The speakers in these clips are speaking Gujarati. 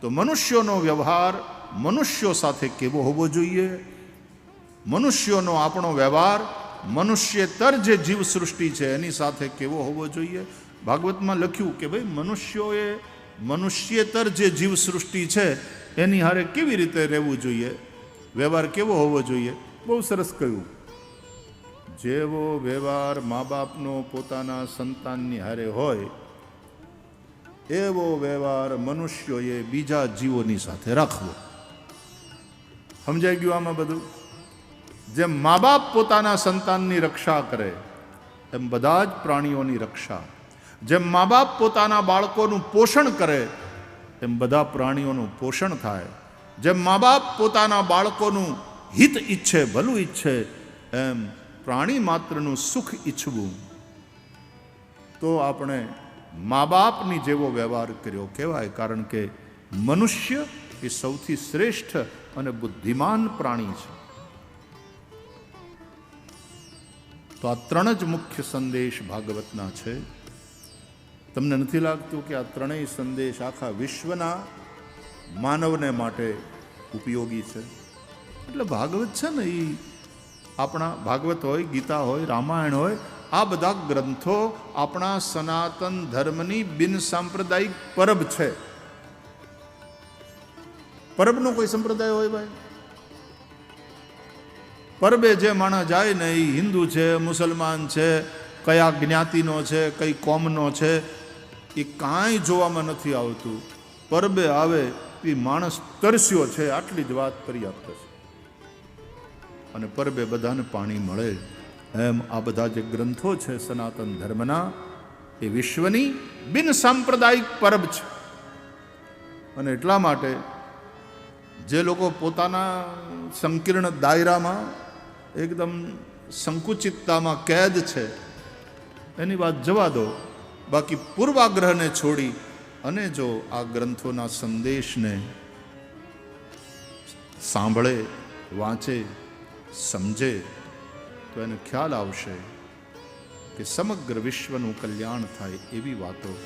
તો મનુષ્યોનો વ્યવહાર મનુષ્યો સાથે કેવો હોવો જોઈએ? મનુષ્યોનો આપણો વ્યવહાર મનુષ્યેતર જે જીવ સૃષ્ટિ છે એની સાથે કેવો હોવો જોઈએ? ભાગવતમાં લખ્યું કે ભાઈ મનુષ્યોએ મનુષ્યેતર જે જીવ સૃષ્ટિ છે એની હારે કેવી રીતે રહેવું જોઈએ? વ્યવહાર કેવો હોવો જોઈએ? બહુ સરસ કહ્યું. જેવો વ્યવહાર મા બાપનો પોતાના સંતાનની હારે હોય એવો વ્યવહાર મનુષ્યોએ બીજા જીવોની સાથે રાખવો. સમજાઈ ગયું આમાં બધું? જેમ મા બાપ પોતાના સંતાનની રક્ષા કરે, એમ બધા જ પ્રાણીઓની રક્ષા. જેમ મા બાપ પોતાના બાળકોનું પોષણ કરે, એમ બધા પ્રાણીઓનું પોષણ થાય. જેમ મા બાપ પોતાના બાળકોનું હિત ઈચ્છે, ભલું ઈચ્છે, એમ પ્રાણી માત્રનું સુખ ઈચ્છવું. તો આપણે મા બાપની જેવો વ્યવહાર કર્યો કહેવાય, કારણ કે મનુષ્ય એ સૌથી શ્રેષ્ઠ અને બુદ્ધિમાન પ્રાણી છે. તો આ ત્રણ જ મુખ્ય સંદેશ ભાગવતના છે. તમને નથી લાગતું કે આ ત્રણેય સંદેશ આખા વિશ્વના માનવને માટે ઉપયોગી છે? એટલે ભાગવત છે ને એ આપણા ભાગવત હોય, ગીતા હોય, રામાયણ હોય આ બધા ગ્રંથો આપણા સનાતન ધર્મની બિન સાંપ્રદાયિક પરબ છે. પરબનો કોઈ સંપ્રદાય હોય ભાઈ? પરબે જે માણસ જાય ને એ હિન્દુ છે, મુસલમાન છે, કયા જ્ઞાતિનો છે, કઈ કોમનો છે, એ કાંઈ જોવામાં નથી આવતું. પરબે આવે એ માણસ તરસ્યો છે, આટલી જ વાત પર્યાપ્ત છે. અને પરબે બધાને પાણી મળે. એમ આ બધા જે ગ્રંથો છે સનાતન ધર્મના, એ વિશ્વની બિન સાંપ્રદાયિક પરબ છે. અને એટલા માટે જે લોકો પોતાના સંકીર્ણ દાયરામાં એકદમ સંકુચિતતામાં કેદ છે, એની વાત જવા દો. બાકી પૂર્વાગ્રહને છોડી અને જો આ ગ્રંથોના સંદેશને સાંભળે, વાંચે, સમજે તો એને ખ્યાલ આવશે કે સમગ્ર વિશ્વનું કલ્યાણ થાય એવી વાતો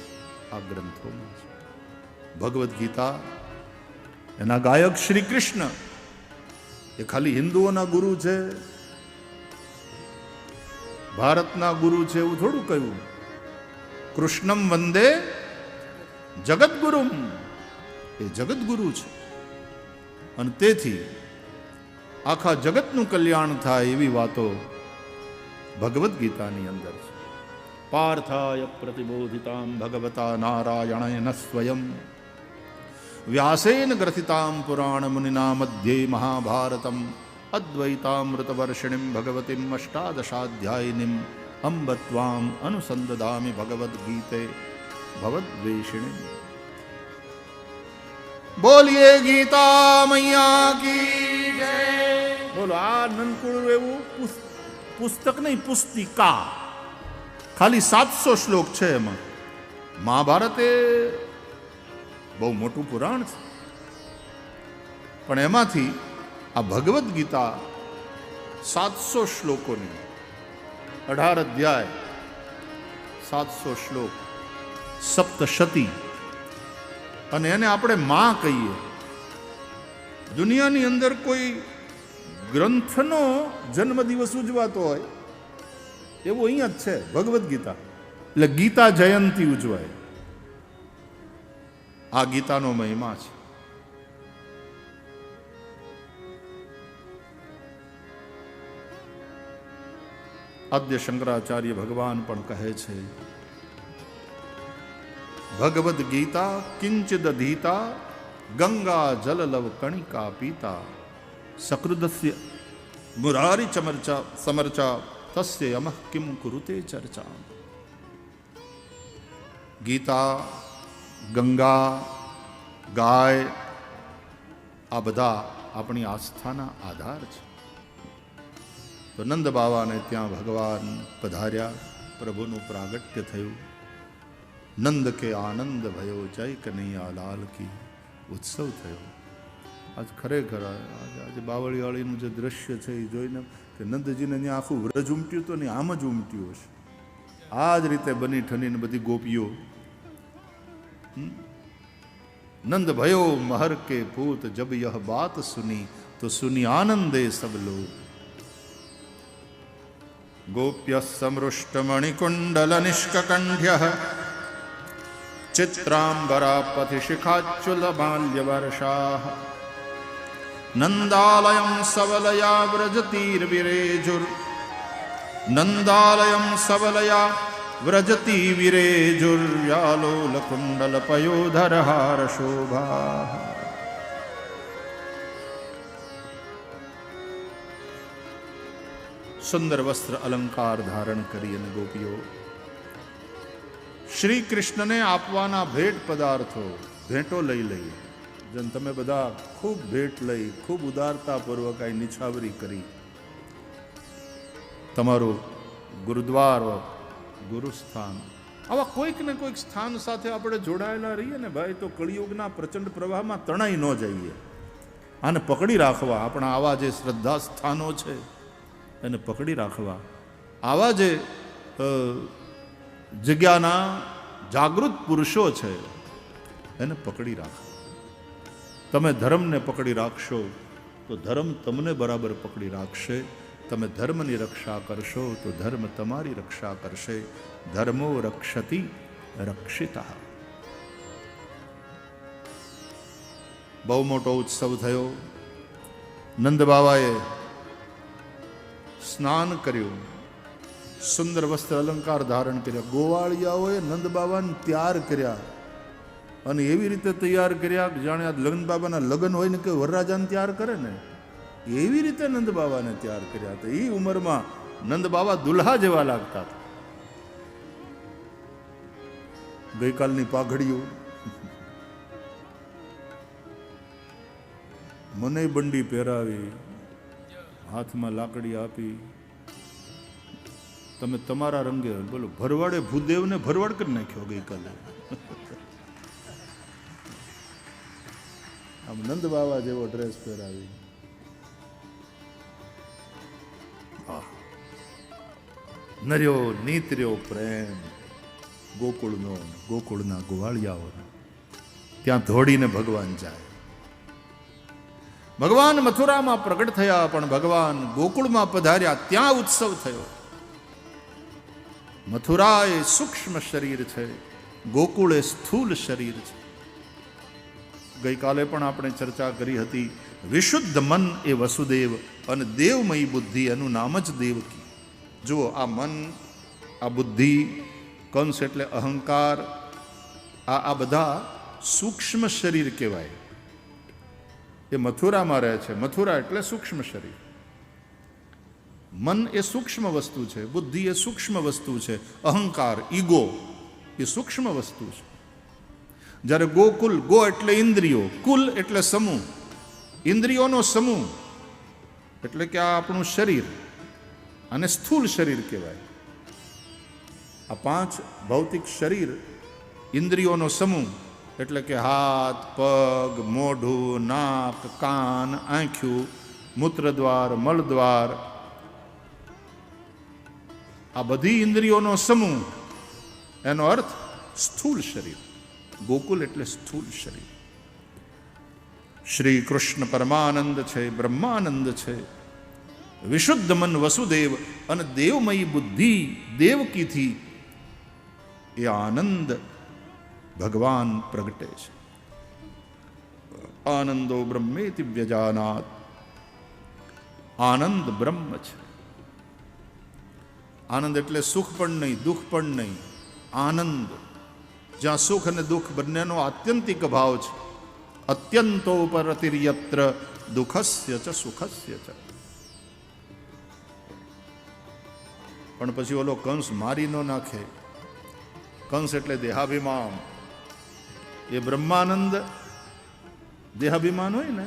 આ ગ્રંથોમાં છે. ભગવદ્ ગીતા, એના ગાયક શ્રી કૃષ્ણ, એ ખાલી હિન્દુઓના ગુરુ છે. ભારતના ગુરુ છે એવું થોડું કહ્યું. કૃષ્ણમ વંદે જગદગુરુમ. એ જગદગુરુ છે. અને તેથી આખા જગતનું કલ્યાણ થાય એવી વાતો ભગવદ્ ગીતાની અંદર છે. પાર્થાય પ્રતિબોધિતામ ભગવતા નારાયણેન સ્વયં. વ્યાસેન ગ્રથિતામ પુરાણ મુનિના મધ્યે મહાભારતમ અદ્વૈતામૃતવર્ષિણીમ ભગવતીમ અષ્ટાદશાધ્યાયિનીમ અંબ ત્વામ અનુસંદદામિ ભગવદ્ગીતે ભવદ્વેષિણી બોલીએ ગીતા મૈયા કી જય બોલો આ નનકુળું એવું પુસ્તક નહીં, પુસ્તિકા. ખાલી સાતસો શ્લોક છે એમાં. મહાભારત એ બહુ મોટું પુરાણ છે. પણ એમાંથી આ ભગવદ્ ગીતા સાતસો શ્લોકોની, અઢાર અધ્યાય, સાતસો શ્લોક, સપ્તશતી. અને એને આપણે માં કહીએ. દુનિયાની અંદર કોઈ ગ્રંથનો જન્મદિવસ ઉજવાતો હોય, એવું અહીંયા જ છે, ભગવદ્ ગીતા. એટલે ગીતા જયંતી ઉજવાય. આ ગીતાનો મહિમા છે. આદ્ય શંકરાચાર્ય ભગવાન પણ કહે છે, ભગવદ્ ગીતા કિંચિદ ધીતા ગંગા જલલવ કણિકા પીતા. સકૃદસ્ય મુરારી ચમર્ચા સમર્ચા તસ્ય યમઃ કિમ કુરુતે ચર્ચા ગીતા ગંગા ગાય આ બધા આપણી આસ્થાના આધાર છે તો નંદ બાવાને ત્યાં ભગવાન પધાર્યા પ્રભુનું પ્રાગટ્ય થયું નંદ કે આનંદ ભયો જય કનૈયા લાલ કી ઉત્સવ થયો આજ ખરેખર આ- આજે આજે બાવળીવાળીનું જે દ્રશ્ય છે એ જોઈને કે નંદજીને ત્યાં આખું વ્રજ ઉમટ્યું તો ને આમ જ ઉમટ્યું હશે આ જ રીતે બની ઠનીને બધી ગોપીઓ હમ? नंद भयो महर के पूत जब यह बात सुनी तो सुनी आनंदे सब लोग गोप्य समृष्ट मणिकुंडल नन्दालयं सबलया व्रजतीर्विरेजुर्। नन्दालयं सबलया व्रजती विरेजुर्यालोलकुंडल पयोधर हार शोभा सुंदर वस्त्र अलंकार धारण करिए न गोपियो। श्री कृष्ण ने आपवाना भेंट पदार्थो भेंटो लई लई। જેમ તમે બધા ખૂબ ભેટ લઈ, ખૂબ ઉદારતાપૂર્વક આ નિછાવરી કરી. તમારું ગુરુદ્વાર, ગુરુસ્થાન, આવા કોઈક ને કોઈક સ્થાન સાથે આપણે જોડાયેલા રહીએ ને ભાઈ, તો કળિયુગના પ્રચંડ પ્રવાહમાં તણાઈ ન જઈએ. આને પકડી રાખવા આપણા આવા જે શ્રદ્ધા સ્થાનો છે, એને પકડી રાખવા. આવા જે જગ્યાના જાગૃત પુરુષો છે, એને પકડી રાખવા. તમે ધર્મને પકડી રાખશો, તો ધર્મ તમને બરાબર પકડી રાખશે. તમે ધર્મની રક્ષા કરશો, તો ધર્મ તમારી રક્ષા કરશે. ધર્મો રક્ષતી રક્ષિતા. બહુ મોટો ઉત્સવ થયો. નંદ બાબાએ સ્નાન કર્યું. સુંદર વસ્ત્ર અલંકાર ધારણ કર્યા. ગોવાળિયાઓએ નંદ બાબાને ત્યાર કર્યા. અને એવી રીતે તૈયાર કર્યા જાણે આ લગ્ન બાબાના લગ્ન હોય ને કે વરરાજાને તૈયાર કરે ને, એવી રીતે નંદ બાબાને તૈયાર કર્યા હતા. એ ઉંમરમાં નંદ બાબા દુલ્હા જેવા લાગતા હતા. ગઈકાલની પાઘડીઓ. મને બંડી પહેરાવી, હાથમાં લાકડી આપી. તમે તમારા રંગે, બોલો, ભરવાડે ભૂદેવને ભરવાડ કરી નાખ્યો ગઈકાલે. આમ નંદ બાબા જેવો ડ્રેસ પહેરાવી. નર્યો નીતર્યો પ્રેમ. ગોકુળનો, ગોકુળના ગોવાળિયાઓનો. ત્યાં ધોડીને ભગવાન જાય. ભગવાન મથુરામાં પ્રગટ થયા, પણ ભગવાન ગોકુળમાં પધાર્યા, ત્યાં ઉત્સવ થયો. મથુરા એ સૂક્ષ્મ શરીર છે, ગોકુળ એ સ્થૂલ શરીર છે. ગઈકાલે પણ આપણે ચર્ચા કરી હતી, વિશુદ્ધ મન એ વસુદેવ અને દેવમયી બુદ્ધિ એનું નામ જ દેવકી. જુઓ, આ મન, આ બુદ્ધિ, કંસ એટલે અહંકાર, આ આ બધા સૂક્ષ્મ શરીર કહેવાય. એ મથુરામાં રહે છે. મથુરા એટલે સૂક્ષ્મ શરીર. મન એ સૂક્ષ્મ વસ્તુ છે. બુદ્ધિ એ સૂક્ષ્મ વસ્તુ છે. અહંકાર, ઈગો, એ સૂક્ષ્મ વસ્તુ છે. જ્યારે ગોકુલ ગો એટલે ઇન્દ્રિયો, કુલ એટલે સમૂહ. ઇન્દ્રિયોનો સમૂહ એટલે કે આ આપણું શરીર અને સ્થૂલ શરીર કહેવાય. આ પાંચ ભૌતિક શરીર ઇન્દ્રિયોનો સમૂહ એટલે કે હાથ, પગ, મોઢું, નાક, કાન, આંખ્યું, મૂત્રદ્વાર મળદ્વાર આ બધી ઇન્દ્રિયોનો સમૂહ, એનો અર્થ સ્થૂળ શરીર. ગોકુલ એટલે સ્થૂળ શરીર. શ્રી કૃષ્ણ પરમાનંદ છે, બ્રહ્માનંદ છે. વિશુદ્ધ મન વસુદેવ અને દેવમયી બુદ્ધિ દેવકીથી એ આનંદ ભગવાન પ્રગટે છે. આનંદો બ્રહ્મેતિ વ્યજાનાત. આનંદ બ્રહ્મ છે. આનંદ એટલે સુખ પણ નહીં, દુઃખ પણ નહીં, આનંદ. જ્યાં સુખ અને દુઃખ બંનેનો આત્યંતિક ભાવ છે. અત્યંતો પરતિર્યત્ર દુઃખસ્ય ચ, સુખસ્ય ચ. પણ પછી ઓલો કંસ મારી ન નાખે. કંસ એટલે દેહાભિમાન. એ બ્રહ્માનંદ દેહાભિમાન હોય ને,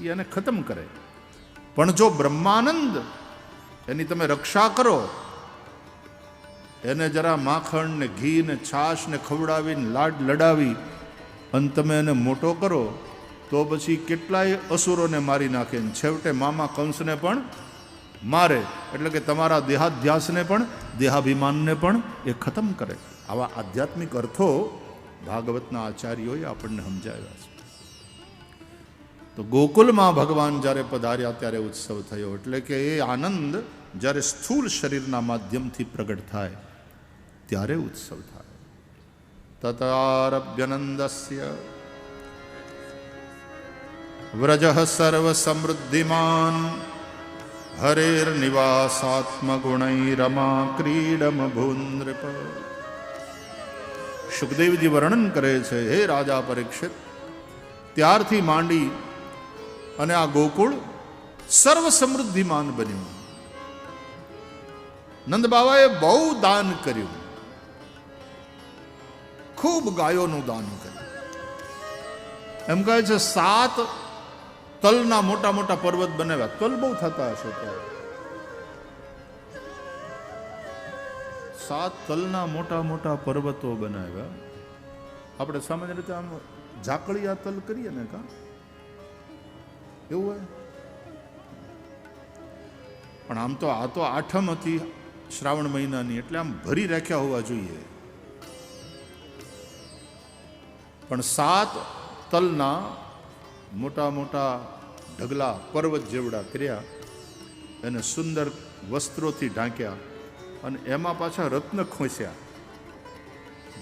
એ એને ખતમ કરે. પણ જો બ્રહ્માનંદ, એની તમે રક્ષા કરો એને જરા માખણ ને ઘી ને છાશ ને ખવડાવીને લાડ લડાવી. અને તમે એને મોટો કરો, તો પછી કેટલાય અસુરોને મારી નાખે ને છેવટે મામા કંસને પણ મારે. એટલે કે તમારા દેહાધ્યાસને પણ, દેહાભિમાનને પણ એ ખતમ કરે. આવા આધ્યાત્મિક અર્થો ભાગવતના આચાર્યોએ આપણને સમજાવ્યા છે. તો ગોકુલમાં ભગવાન જ્યારે પધાર્યા ત્યારે ઉત્સવ થયો. એટલે કે એ આનંદ જ્યારે સ્થૂળ શરીરના માધ્યમથી પ્રગટ થાય. ત્યારે ઉત્સવ થાય. તતારભ્યનંદસ્ય. વ્રજ સર્વ સમૃદ્ધિમાન હરેર્નિવાસાત્મગુણૈરમા ક્રીડમ ભૂનૃપ સુખદેવજી વર્ણન કરે છે, હે રાજા પરીક્ષિત, ત્યારથી માંડી અને આ ગોકુળ સર્વ સમૃદ્ધિમાન બન્યું. નંદ બાબાએ બહુ દાન કર્યું. ખૂબ ગાયોનું દાન કર્યું. એમ કહે છે, સાત તલના મોટા મોટા પર્વત બનાવ્યા. તલ બહુ થતા હશે ત્યારે. સાત તલના મોટા મોટા પર્વતો બનાવ્યા. આપણે સામાન્ય રીતે આમ ઝાકળિયા તલ કરીએ ને કા? એવું હોય? પણ આમ તો આ તો આઠમ હતી શ્રાવણ મહિનાની, એટલે આમ ભરી રાખ્યા હોવા જોઈએ. પણ સાત તલના મોટા મોટા ઢગલા પર્વત જેવડા કર્યા એને સુંદર વસ્ત્રોથી ઢાંક્યા અને એમાં પાછા રત્ન ખોસ્યા.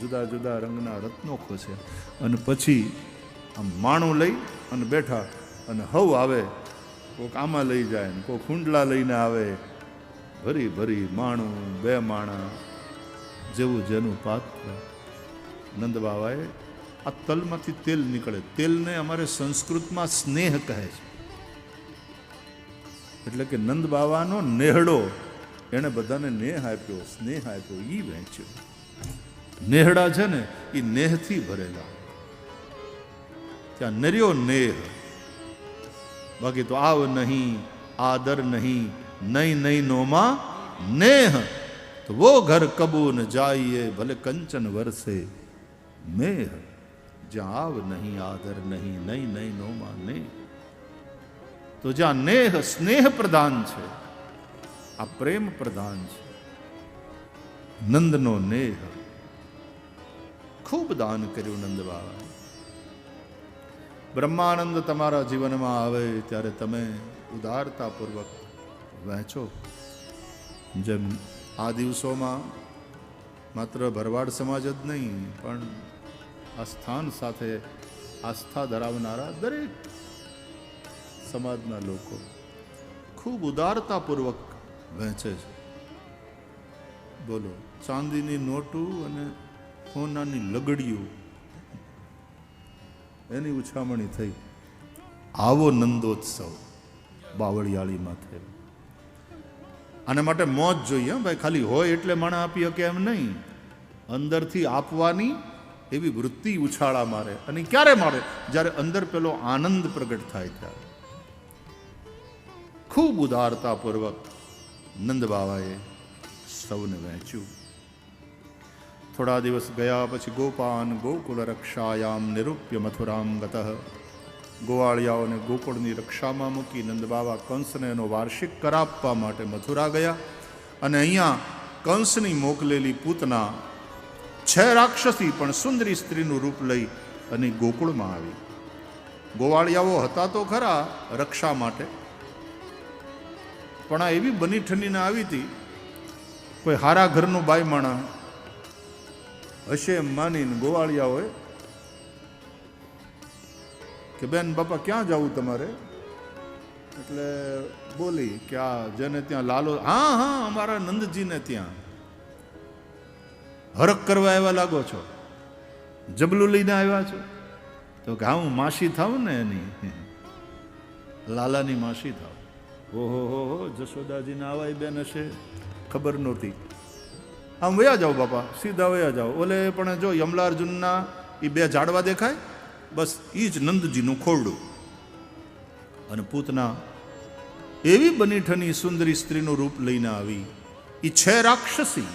જુદા જુદા રંગના રત્નો ખોસ્યા અને પછી આમ માણું લઈ અને બેઠા અને હવ આવે, કોક આમાં લઈ જાય ને કોક હુંડલા લઈને આવે. ભરી ભરી માણું, બે માણા, જેવું જેનું પાત્ર. નંદ બાબાએ આ તલમાંથી તેલ નીકળે. તેલને અમારે સંસ્કૃતમાં સ્નેહ કહે છે. એટલે કે નંદ બાવાનો નેહડો એણે બધાને નેહ આપ્યો, સ્નેહ આપ્યો એ વહેંચ્યો. નેહડા છે ને એ નેહથી ભરેલા. ત્યાં નર્યો નેહ. બાકી તો આવ નહીં, આદર નહીં નહીં નહીં નોમાં નેહ. તો વો ઘર કબૂ ન જાઈએ, ભલે કંચન વરસે મેહ. જ્યાં આવ નહીં આદર નહીં નહીં નહીં નોમાં નેહ તો જ્યાં નેહ સ્નેહ પ્રધાન છે આ પ્રેમ પ્રધાન છે નંદનો નેહ ખૂબ દાન કર્યું નંદ બાબા બ્રહ્માનંદ તમારા જીવનમાં આવે ત્યારે તમે ઉદારતાપૂર્વક વહેંચો જેમ આ દિવસોમાં માત્ર ભરવાડ સમાજ જ નહીં પણ આ સ્થાન સાથે આસ્થા ધરાવનારા દરેક સમાજના લોકો ખૂબ ઉદારતાપૂર્વક વહેંચે છે. બોલો, ચાંદીની નોટું અને સોનાની લગડીઓ. એની ઉછામણી થઈ. આવો નંદોત્સવ બાવળિયાળીમાં થયો. આના માટે મોજ જોઈએ, ભાઈ, ખાલી હોય એટલે માણા આપી શકે એમ નહીં. અંદરથી આપવાની એવી વૃત્તિ ઉછાળા મારે અને ક્યારે મારે? જ્યારે અંદર પેલો આનંદ પ્રગટ થાય ત્યારે. ખૂબ ઉદારતાપૂર્વક નંદ બાબાએ સૌને વહેંચ્યું. થોડા દિવસ ગયા પછી ગોપાન ગોકુલ રક્ષાયામ નિરૂપ્ય મથુરામ ગત. ગોવાળિયાઓને ગોકુળની રક્ષામાં મૂકી નંદબાવા કંસને એનો વાર્ષિક કરાપવા માટે મથુરા ગયા અને અહીંયા કંસની મોકલેલી પૂતના છે રાક્ષસી પણ સુંદરી સ્ત્રીનું રૂપ લઈ અને ગોકુળમાં આવી. ગોવાળિયાઓ હતા તો ખરા રક્ષા માટે. પણ આ એવી બની ઠંડીને આવી હતી, કોઈ હારા ઘરનું બાઈ માણા હશે એમ માનીને ગોવાળિયાઓએ કે, બેન, બાપા, ક્યાં જવું તમારે? એટલે બોલી કે, આ જેને ત્યાં લાલો, હા હા, અમારા નંદજીને ત્યાં. હરક કરવા આવ્યા લાગો છો? જબલું લઈને આવ્યા છો? તો કે હું માસી થાઉં ને એની. લાલાની માસી થાવ ઓહો, હો હો, જશોદાજીને આવાય બેન હશે. ખબર નહોતી. આમ વયા જાઓ બાપા, સીધા વયા જાઓ. ઓલે પણ જો યમલાર્જુનના એ બે ઝાડવા દેખાય? બસ એ જ નંદજીનું ખોરડું. અને પૂતના એવી બનીઠની સુંદરી સ્ત્રીનું રૂપ લઈને આવી. એ છે રાક્ષસી.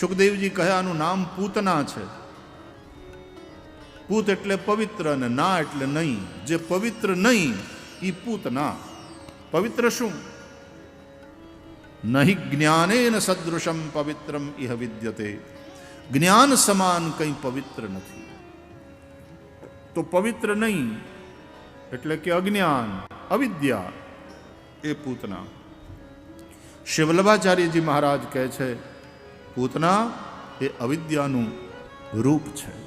સુખદેવજી કહ્યા આનું નામ પૂતના છે. પૂત એટલે પવિત્ર અને ના એટલે નહીં. જે પવિત્ર નહીં એ પૂતના. પવિત્ર શું? નહીં જ્ઞાનેન સદૃશમ પવિત્રમ ઇહ વિદ્યતે. જ્ઞાન સમાન કંઈ પવિત્ર નથી. તો પવિત્ર નહીં એટલે કે અજ્ઞાન, અવિદ્યા, એ પૂતના. શ્રી મહારાજ કહે છે પૂતના એ અવિદ્યાનું રૂપ છે.